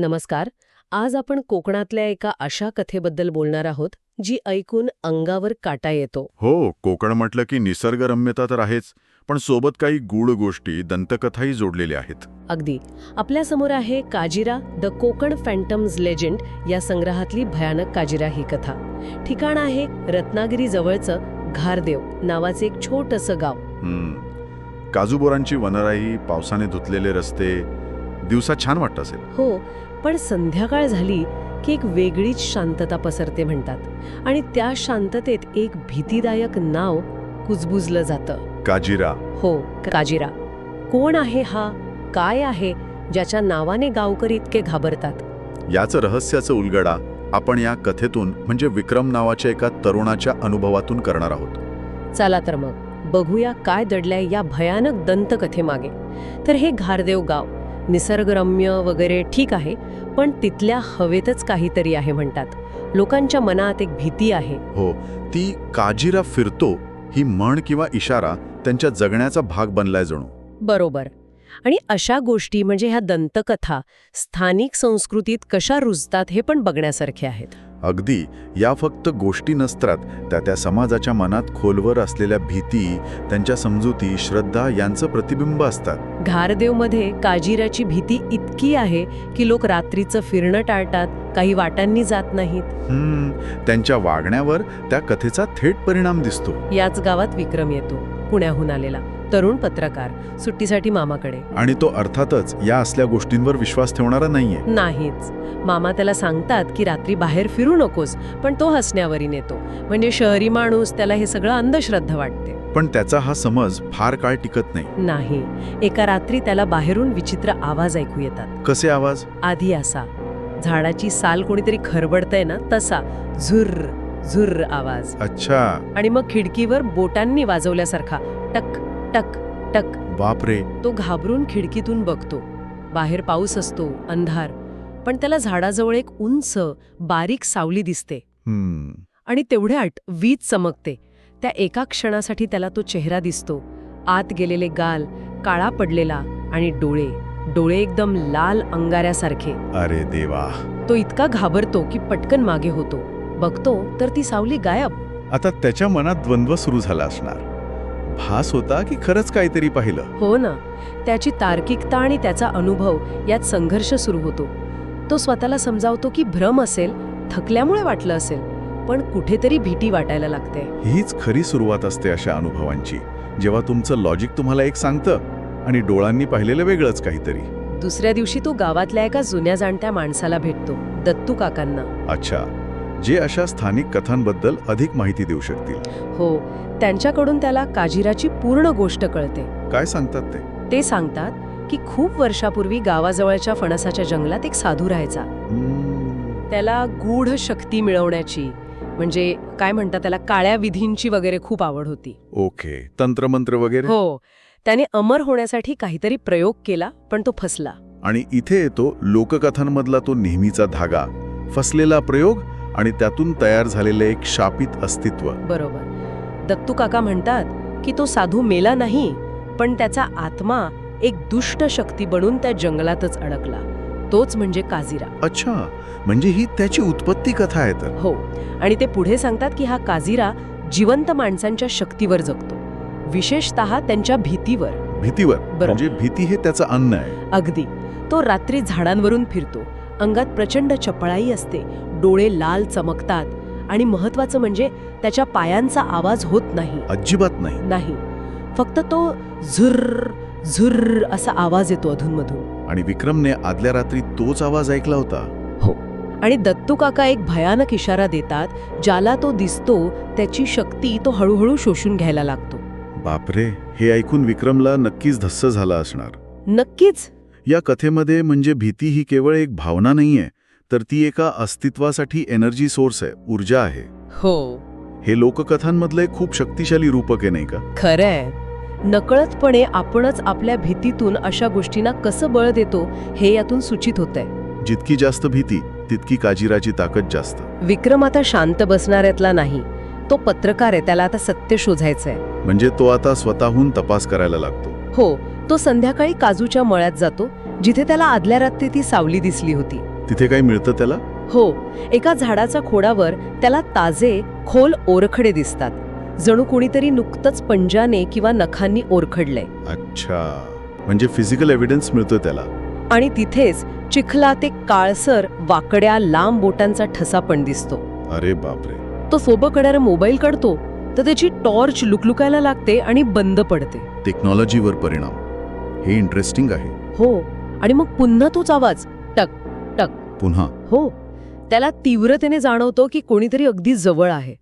नमस्कार. आज आपण कोकणातल्या एका अशा कथेबद्दल बोलणार आहोत जी ऐकून अंगावर काटा येतो. हो कोकण म्हटलं की निसर्गरम्यता तर आहेच पण सोबत काही गूढ गोष्टी दंतकथाही जोडलेल्या आहेत. अगदी. आपल्यासमोर आहे काजिरा द कोकण फॅन्टम्स लेजंड या संग्रहातली भयानक काजिरा ही कथा. ठिकाण आहे रत्नागिरी जवळचं घारदेव नावाचे एक छोटंसं गाव. काजूबोरांची वनराई पावसाने धुतलेले रस्ते दिवसा छान वाटत असेल. हो पण संध्याकाळ झाली की एक वेगळीच शांतता पसरते म्हणतात. आणि त्या शांततेत एक भीतीदायक नाव कुजबुजलं जातं. काजिरा. हो काजिरा. कोण आहे हा? काय आहे? ज्याच्या नावाने गावकरी इतके घाबरतात. याचं रहस्याचं उलगडा आपण या कथेतून म्हणजे विक्रम नावाच्या एका तरुणाच्या अनुभवातून करणार आहोत. चला तर मग बघूया काय दडलंय या भयानक दंतकथेमागे. तर हे घारदेव गाव. निसर्गरम्य वगैरे ठीक आहे पण तिथल्या हवेतच काहीतरी आहे म्हणतात. लोकांच्या मनात एक भीती आहे. हो ती काजिरा फिरतो ही म्हण किंवा इशारा त्यांच्या जगण्याचा भाग बनलाय जणू. बरोबर. आणि अशा गोष्टी म्हणजे ह्या दंतकथा स्थानिक संस्कृतीत कशा रुजतात हे पण बघण्यासारखे आहेत. अगदी या फक्त गोष्टी नसतात. त्या त्या समाजाच्या मनात खोलवर असलेल्या भीती त्यांच्या समजुती श्रद्धा यांचं प्रतिबिंब असतात. घारदेवमध्ये काजिराची भीती इतकी आहे की लोक रात्रीचं फिरणं टाळतात काही वाटांनी जात नाहीत. त्यांच्या वागण्यावर त्या कथेचा थेट परिणाम दिसतो. याच गावात विक्रम येतो पुण्याहून आलेला. तरुण पत्रकार सुट्टीसाठी मामाकडे. आणि तो अर्थातच या असल्या गोष्टींवर विश्वास ठेवणारा नाहीये. नाहीच. मामा त्याला सांगतात की रात्री बाहेर फिरू नकोस पण तो हसण्यावरी नेतो. म्हणजे शहरी माणूस त्याला हे सगळं अंधश्रद्धा वाटते. पण त्याचा हा समज फार काळ टिकत नाही. नाही. एका रात्री त्याला बाहेरून विचित्र आवाज ऐकू येतात. कसे आवाज? आधी असा. झाडाची साल कोणीतरी खरबडतय ना तसा. झुर्र झुर्र आवाज. अच्छा. आणि मग खिडकीवर बोटांनी वाजवल्यासारखा टक टक टक. बापरे. तो घाबरून खिडकीतून बघतो. बाहेर पाऊस असतो अंधार. पण त्याला झाडाजवळ एक उंच बारीक सावली दिसते. आणि तेवढ्यात वीज चमकते. त्या एका क्षणासाठी त्याला तो चेहरा दिसतो. आत गेलेले गाल काळा पडलेला आणि डोळे. डोळे एकदम लाल अंगाऱ्यासारखे. अरे देवा. तो इतका घाबरतो की पटकन मागे होतो. बघतो तर ती सावली गायब. आता त्याच्या मनात द्वंद्व सुरू झाला असणार. भास होता की खरंच काहीतरी पाहिलं? हो ना. त्याची तार्किकता आणि त्याचा अनुभव यात संघर्ष सुरू होतो. तो स्वतःला समजावतो की भ्रम असेल थकल्यामुळे वाटलं असेल पण कुठेतरी भीती वाटायला लागते. हीच खरी सुरुवात असते अशा अनुभवांची. जेव्हा तुमचं लॉजिक तुम्हाला एक सांगतं आणि डोळांनी पाहिलेलं वेगळंच काहीतरी. दुसऱ्या दिवशी तो गावातल्या एका जुन्या जाणत्या माणसाला भेटतो दत्तू काकांना. अच्छा. जे अशा स्थानिक कथांबद्दल अधिक माहिती देऊ शकतील. हो. त्यांच्याकडून त्याला काजिराची पूर्ण गोष्ट कळते. काय सांगतात ते? ते सांगतात की खूप वर्षापूर्वी गावाजवळच्या फणसाच्या जंगलात एक साधू राहायचा. त्याला गूढ शक्ती मिळवण्याची म्हणजे काय म्हणतात त्याला काळ्या विधींची वगैरे खूप आवड होती. ओके. तंत्रमंत्र वगैरे? हो. त्याने अमर होण्यासाठी काहीतरी प्रयोग केला पण तो फसला. आणि इथे येतो लोककथांमधला तो नेहमीचा धागा. फसलेला प्रयोग आणि त्यातून तयार झालेले एक शापित अस्तित्व. बरोबर. दत्तू काका म्हणतात की तो साधू मेला नाही पण त्याचा आत्मा एक दुष्ट शक्ती बनून त्या जंगलातच अडकला. तोच म्हणजे काझिरा. अच्छा म्हणजे ही त्याची उत्पत्ती कथा आहे तर. हो आणि ते पुढे सांगतात की हा काझिरा जिवंत माणसांच्या शक्तीवर जगतो. विशेषत त्यांच्या भीतीवर. भीतीवर. म्हणजे भीती हे त्याचं अन्न आहे. अगदी. तो रात्री झाडांवरून फिरतो. अंगात प्रचंड चपळाई असते. डोळे लाल चमकतात. आणि महत्वाचं म्हणजे त्याच्या पायांचा आवाज होत नाही. अजिबात नाही. नाही. फक्त तो झुर्र झुर्र असा आवाज येतो अधूनमधून. आणि विक्रमने आदल्या रात्री तोच आवाज ऐकला होता. आणि दत्तू काका एक भयानक इशारा देतात ज्याला तो दिसतो त्याची शक्ती तो हळूहळू शोषून घ्यायला लागतो. बापरे हे ऐकून विक्रमला नक्कीच धस्स झाला असणार. नक्कीच. या कथेमध्ये म्हणजे भीती ही केवळ एक भावना नाहीये तर ती एका अस्तित्वासाठी एनर्जी सोर्स आहे ऊर्जा आहे. हो. हे लोककथांमधलं एक खूप शक्तिशाली रूपक आहे नाही का? खरंय. नकळतपणे आपणच आपल्या भीतीतून अशा गोष्टींना कसं बळ देतो हे यातून सूचित होतंय. जितकी जास्त भीती तितकी काजिराची ताकद जास्त. विक्रम आता शांत बसणाऱ्यातला नाही. तो पत्रकार आहे त्याला आता सत्य शोधायचंय. म्हणजे तो आता स्वतःहून तपास करायला लागतो. हो तो संध्याकाळी काजूच्या मळ्यात जातो जिथे त्याला आदल्या रात्री ती सावली दिसली होती. तिथे काही मिळतं त्याला? हो एका झाडाच्या खोडावर त्याला ताजे खोल ओरखडे दिसतात. जणू कोणीतरी नुकतंच पंजाने किंवा नखांनी ओरखडलंय. अच्छा. म्हणजे फिजिकल एव्हिडन्स मिळतो त्याला. आणि तिथेच चिखलात एक काळसर वाकड्या लांब बोटांचा ठसा पण दिसतो. अरे बापरे. तो सोबकडे मोबाईल काढतो तर त्याची टॉर्च लुकलुकायला लागते आणि बंद पडते. टेक्नॉलॉजीवर परिणाम. हे इंटरेस्टिंग आहे. हो आणि मग पुन्हा तोच आवाज टक. टक पुन्हा. हो. त्याला तीव्रतेने जाणवतो की कोणीतरी अगदी जवळ आहे.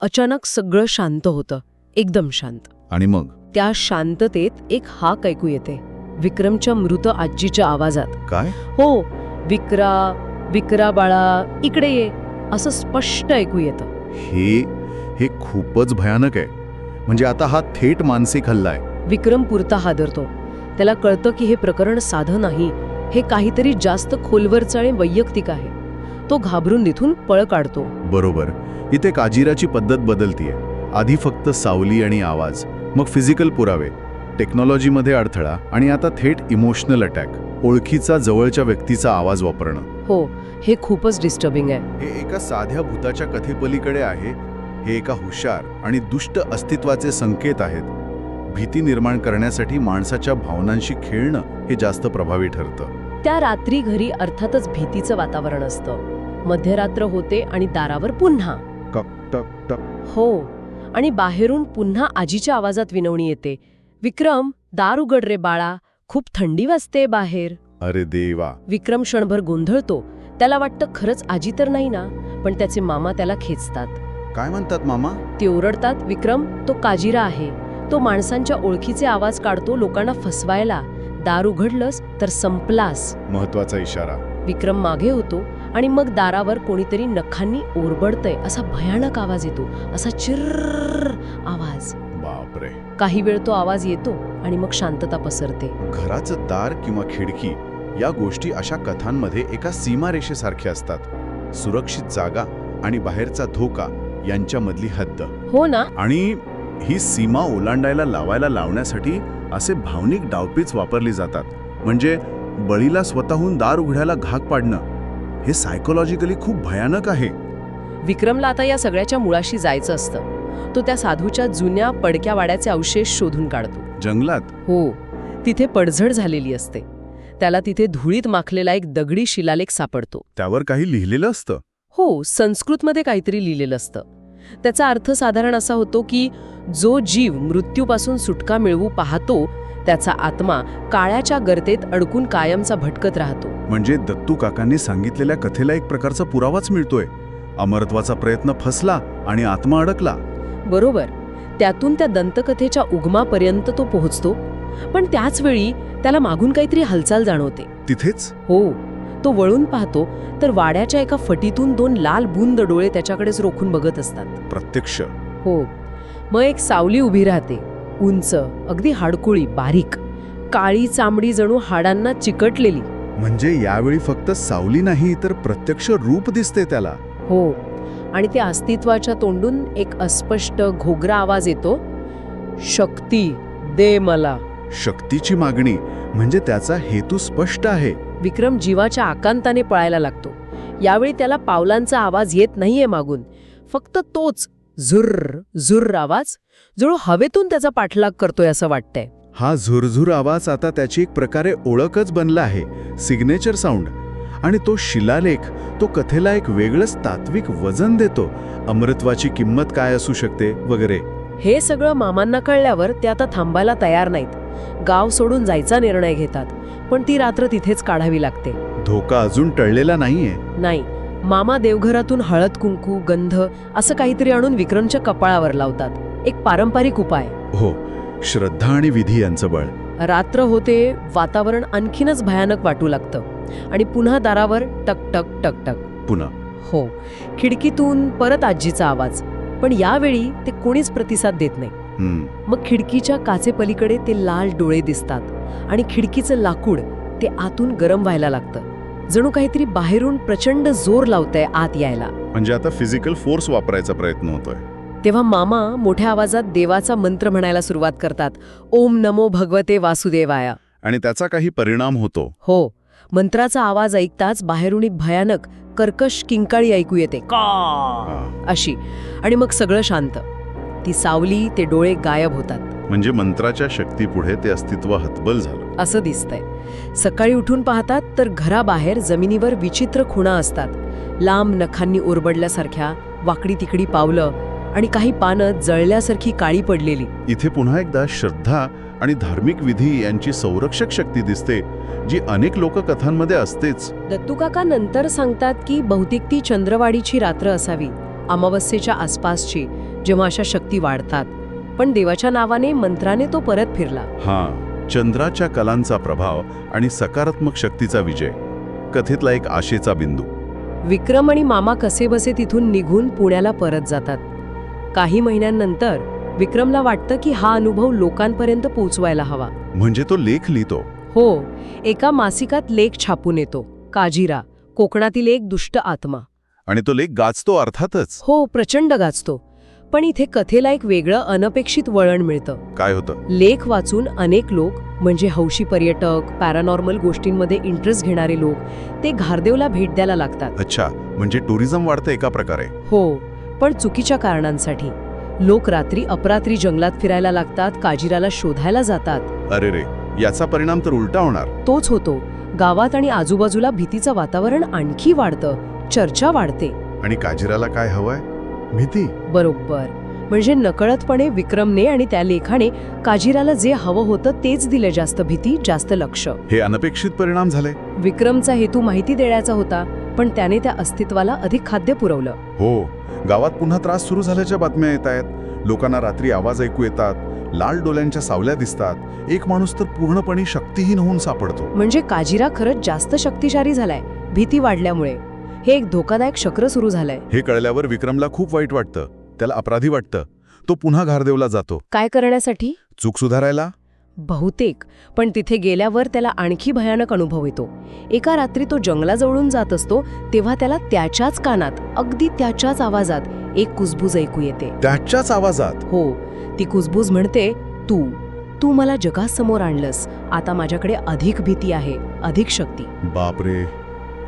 अचानक सगळं शांत होतं. एकदम शांत. आणि मग? त्या शांततेत एक हाक ऐकू येते. विक्रमच्या मृत आजीच्या आवाजात. काय? हो. विक्रा विक्रा बाळा इकडे ये. असं स्पष्ट ऐकू येतं. हे हे खूपच भयानक आहे. म्हणजे आता हा थेट मानसिक हल्ला आहे. विक्रम पुरता हादरतो. त्याला कळतं की हे प्रकरण साधं नाही. हे काहीतरी जास्त खोलवरचं आणि वैयक्तिक आहे. तो घाबरून तिथून पळ काढतो. बरोबर. इथे काजीराची पद्धत बदलतीये. आधी फक्त सावली आणि आवाज मग फिजिकल पुरावे. टेक्नॉलॉजीमध्ये अडथळा आणि आता थेट इमोशनल अटॅक ओळखीचा जवळच्या व्यक्तीचा आवाज वापरणं. हो हे खूपच डिस्टर्बिंग आहे. हे एका साध्या भूताच्या कथेपलीकडे आहे. हे एका हुशार आणि दुष्ट अस्तित्वाचे संकेत आहेत. भीती निर्माण करण्यासाठी माणसाच्या भावनांशी खेळणं हे जास्त प्रभावी ठरतं. त्या रात्री घरी अर्थातच भीतीचं वातावरण असतं. मध्यरात्र होते आणि दारावर पुन्हा. टक टक टक. हो आणि बाहेरून पुन्हा आजीच्या आवाजात विनवणी येते. विक्रम दार उघड रे बाळा खूप थंडी वाजते बाहेर. अरे देवा. विक्रम क्षणभर गोंधळतो. त्याला वाटतं खरंच आजी तर नाही ना पण त्याचे मामा त्याला खेचतात. काय म्हणतात मामा? ते ओरडतात विक्रम तो काजिरा आहे. तो माणसांच्या ओळखीचे आवाज काढतो लोकांना फसवायला. दार उघडलंस तर संपलास. महत्त्वाचा इशारा. विक्रम मागे होतो आणि मग दारावर कोणीतरी नखांनी ओरबडतय असा भयानक आवाज येतो. असा चिर्र आवाज बापरे काही वेळ तो आवाज येतो आणि मग शांतता पसरते घराचं दार किंवा खिडकी या गोष्टी अशा कथांमध्ये एका सीमारेषेसारख्या असतात. सुरक्षित जागा आणि बाहेरचा धोका यांच्यामधली हद्द. हो ना? आणि ही सीमा ओलांडायला लावायला लावण्यासाठी असे भावनिक डावपीच वापरली जातात. म्हणजे बळीला स्वतःहून दार उघडायला घाक पाडणं हे सायकोलॉजिकली खूप भयानक आहे. विक्रमला आता या सगळ्याच्या मुळाशी जायचं असतं. तो त्या साधूच्या जुन्या पडक्या वाड्याचे अवशेष शोधून काढतो. जंगलात? हो. तिथे पडझड झालेली असते. त्याला तिथे धुळीत माखलेला एक दगडी शिलालेख सापडतो. त्यावर काही लिहिलेलं असतं? हो संस्कृतमध्ये काहीतरी लिहिलेलं असतं. त्याचा अर्थ साधारण असा होतो की जो जीव मृत्यूपासून सुटका मिळवू पाहतो त्याचा आत्मा काळ्याच्या गर्तेत अडकून कायमचा भटकत राहतो. म्हणजे दत्तू काकांनी सांगितलेल्या कथेला एक प्रकारचा पुरावाच मिळतोय. अमरत्वाचा प्रयत्न फसला आणि आत्मा अडकला. बरोबर. त्यातून त्या दंतकथेच्या उगमापर्यंत तो पोहोचतो. पण त्याच वेळी त्याला मागून काहीतरी हालचाल जाणवते. तिथेच? हो. तो वळून पाहतो तर वाड्याच्या एका फटीतून दोन लाल बुंद डोळे त्याच्याकडेच रोखून बघत असतात. प्रत्यक्ष. हो. मग एक सावली उभी राहते. उंच अगदी हाडकुळी बारीक. काळी चांबडी जणू हाडांना चिकटलेली. म्हणजे यावेळी फक्त सावली नाही तर प्रत्यक्ष रूप दिसते त्याला. हो. आणि त्या अस्तित्वाच्या तोंडून एक अस्पष्ट घोगरा आवाज येतो. शक्ती दे मला. शक्तीची मागणी म्हणजे त्याचा हेतू स्पष्ट आहे. विक्रम जीवाच्या आकांताने पळायला लागतो. यावेळी त्याला पावलांचा आवाज येत नाहीये मागून. फक्त तोच झुर्र झुर्र आवाज जणू हवेतून त्याचा पाठलाग करतोय असं वाटतंय. हा झुरझुर आवाज आता त्याची एक प्रकारे ओळखच बनला आहे सिग्नेचर साऊंड आणि तो शिलालेख तो कथेला एक वेगळंच तात्विक वजन देतो. अमृत्वाची किंमत काय असू शकते वगैरे. हे सगळं मामांना कळल्यावर ते आता थांबायला तयार नाहीत. गाव सोडून जायचा निर्णय घेतात. पण ती रात्र तिथेच काढावी लागते. धोका अजून टळलेला नाहीये. नाही मामा देवघरातून हळद कुंकू गंध असं काहीतरी आणून विक्रमच्या कपाळावर लावतात. एक पारंपरिक उपाय. हो श्रद्धा आणि विधी यांचं बळ. रात्र होते वातावरण आणखीनच भयानक वाटू लागतं. आणि पुन्हा दारावर टक टक टक टक. पुन्हा. हो खिडकीतून परत आजीचा आवाज. पण यावेळी ते कोणीच प्रतिसाद देत नाही. मग खिडकीच्या काचेपलीकडे ते लाल डोळे दिसतात आणि खिडकीचं लाकूड ते आतून गरम व्हायला लागतं. जणू काहीतरी बाहेरून प्रचंड जोर लावतंय आत यायला. म्हणजे आता फिजिकल फोर्स वापरायचा प्रयत्न होतोय. तेव्हा मामा मोठ्या आवाजात देवाचा मंत्र म्हणायला सुरुवात करतात. ओम नमो भगवते वासुदेवाया. आणि त्याचा काही परिणाम होतो. हो. मंत्राचा आवाज ऐकताच बाहेरून एक भयानक कर्कश किंकाळी ऐकू येते. का. अशी. आणि मग सगळं शांत. ती सावली ते डोळे गायब होतात. म्हणजे मंत्राच्या शक्तीपुढे ते अस्तित्व हतबल झालं. असं दिसतंय. सकाळी उठून पाहतात तर घराबाहेर जमिनीवर विचित्र खुणा असतात. लांब नखांनी उरबडल्यासारख्या वाकडी तिकडी पावलं आणि काही पानं जळल्यासारखी काळी पडलेली. इथे पुन्हा एकदा श्रद्धा आणि धार्मिक विधी यांची संरक्षक शक्ती दिसते जी अनेक लोककथांमध्ये असतेच. दत्तूकाका नंतर सांगतात की बहुतेक ती चंद्रवाडीची रात्र असावी अमावस्येच्या आसपासची. जेव्हा अशा शक्ती वाढतात. पण देवाच्या नावाने मंत्राने तो परत फिरला. हा चंद्राच्या कलांचा प्रभाव आणि सकारात्मक शक्तीचा विजय. कथेतला एक आशेचा बिंदू. विक्रम आणि मामा कसेबसे तिथून निघून पुण्याला परत जातात. काही महिन्यांनंतर विक्रमला वाटतं की हा अनुभव लोकांपर्यंत पोचवायला हवा. म्हणजे तो लेख लिहितो? हो एका मासिकात लेख छापून येतो. काजिरा कोकणातील एक दुष्ट आत्मा. आणि तो लेख गाजतो अर्थातच? हो प्रचंड गाजतो. पण इथे कथेला एक वेगळं अनपेक्षित वळण मिळतं. काय होतं? लेख वाचून अनेक लोक म्हणजे हौशी पर्यटक पॅरानॉर्मल गोष्टींमध्ये इंटरेस्ट घेणारे लोक ते घारदेवला भेट द्यायला लागतात. अच्छा म्हणजे टुरिझम वाढतं एका प्रकारे. हो पण चुकीच्या कारणांसाठी. लोक रात्री अपरात्री जंगलात फिरायला लागतात काजिराला शोधायला जातात. अरे रे याचा परिणाम तर उलटा होणार. तोच होतो. गावात आणि आजूबाजूला भीतीचं वातावरण आणखी वाढतं. चर्चा वाढते. आणि काजिराला काय हवंय? भीती? बरोबर. म्हणजे नकळतपणे विक्रमने आणि त्या लेखाने काजिराला जे हवं होतं तेच दिलं जास्त भीती जास्त लक्ष. हे अनपेक्षित परिणाम झाले. विक्रमचा हेतू माहिती देण्याचा होता पण त्याने त्या अस्तित्वाला अधिक खाद्य पुरवलं. हो गावात पुन्हा त्रास सुरू झाल्याच्या बातम्या येत आहेत. लोकांना रात्री आवाज ऐकू येतात लाल डोल्यांच्या सावल्या दिसतात. एक माणूस तर पूर्णपणे शक्तीहीन होऊन सापडतो. म्हणजे काजिरा खरंच जास्त शक्तिशाली झालाय भीती वाढल्यामुळे. हे एक धोकादायक चक्र सुरू झालंय. हे कळल्यावर विक्रमला खूप वाईट वाटतं. त्याला अपराधी वाटतं. तो पुन्हा घारदेवला जातो. काय करण्यासाठी? चूक सुधारायला? बहुतेक. पण तिथे गेल्यावर त्याला आणखी भयानक अनुभव येतो. एका रात्री तो जंगलाजवळून जात असतो तेव्हा त्याला त्याच्याच कानात अगदी त्याच्याच आवाजात एक कुजबूज ऐकू येते. त्याच्याच आवाजात? हो. ती कुजबूज म्हणते तू तू मला जगासमोर आणलंस. आता माझ्याकडे अधिक भीती आहे अधिक शक्ती. बापरे.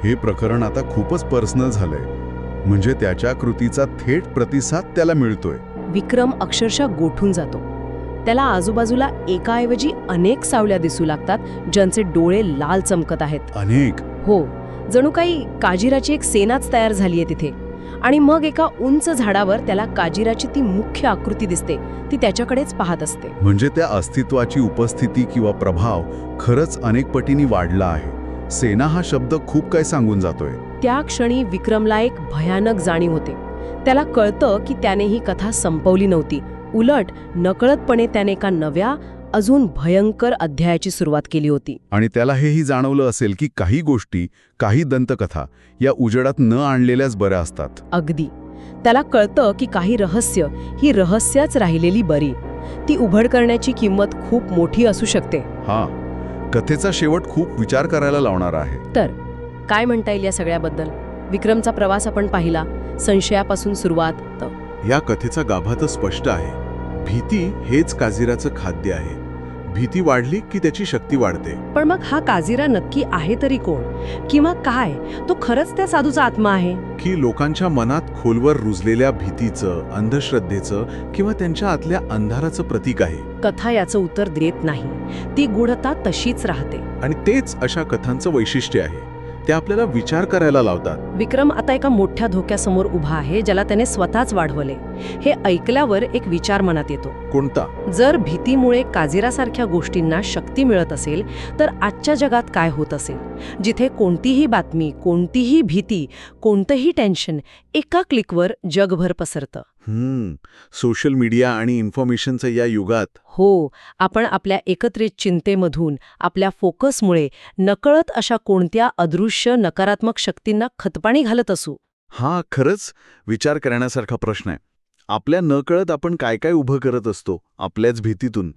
हे प्रकरण आता खूपच पर्सनल झालंय. म्हणजे त्याच्या कृतीचा थेट प्रतिसाद त्याला मिळतोय. विक्रम अक्षरशः गोठून जातो. त्याला आजूबाजूला एकाऐवजी अनेक सावल्या दिसू लागतात ज्यांचे डोळे लाल चमकत आहेत. अनेक? हो जणू काही काजिराची एक सेनाच तयार झालीये तिथे. आणि मग एका उंच झाडावर त्याला काजिराची ती मुख्य आकृती दिसते. ती त्याच्याकडेच पाहत असते. म्हणजे त्या अस्तित्वाची उपस्थिती किंवा प्रभाव खरंच अनेक पटींनी वाढला आहे. सेना हा शब्द खूप काय सांगून जातोय. त्या क्षणी विक्रमला एक भयानक जाणीव होते. त्याला कळतं की त्याने ही कथा संपवली नव्हती. उलट नकळतपणे त्याने एका नव्या अजून भयंकर अध्यायाची सुरुवात केली होती. आणि त्याला हेही जाणवलं असेल की काही गोष्टी काही दंतकथा या उजेडात न आणलेल्याच बऱ्या असतात. अगदी. त्याला कळतं की काही रहस्य ही रहस्यच राहिलेली बरी. ती उघड करण्याची किंमत खूप मोठी असू शकते. हा. कथेचा शेवट खूप विचार करायला लावणारा आहे. तर काय म्हणता येईल या सगळ्याबद्दल? विक्रमचा प्रवास आपण पाहिला संशयापासून सुरुवात तर या कथेचा गाभा तर स्पष्ट आहे. भीती हेच काझिराचं खाद्य आहे. भीती वाढली की त्याची शक्ती वाढते. पण मग हा काजिरा नक्की आहे तरी कोण? किंवा काय? तो खरंच त्या साधूचा आत्मा आहे? की लोकांच्या मनात खोलवर रुजलेल्या भीतीचं अंधश्रद्धेचं किंवा त्यांच्या आतल्या अंधाराचं प्रतीक आहे. कथा याचं उत्तर देत नाही. ती गूढता तशीच राहते. आणि तेच अशा कथांचं वैशिष्ट्य आहे. ते आपल्याला विचार करायला लावतात. विक्रम आता एका मोठ्या धोक्यासमोर उभा आहे ज्याला त्याने स्वतःच वाढवले. हे ऐकल्यावर एक विचार मनात येतो. कोणता? जर भीतीमुळे काजिरासारख्या गोष्टींना शक्ती मिळत असेल तर आजच्या जगात काय होत असेल? जिथे कोणतीही बातमी कोणतीही भीती कोणतंही टेन्शन एका क्लिकवर जगभर पसरतं. हम्म. सोशल मीडिया आणि इन्फॉर्मेशनच्या या युगात हो आपण आपल्या एकत्रित चिंतेमधून आपल्या फोकसमुळे नकळत अशा कोणत्या अदृश्य नकारात्मक शक्तींना खतपाणी घालत असू? हा खरंच विचार करण्यासारखा प्रश्न आहे. आपल्या नकळत आपण काय काय उभं करत असतो आपल्याच भीतीतून?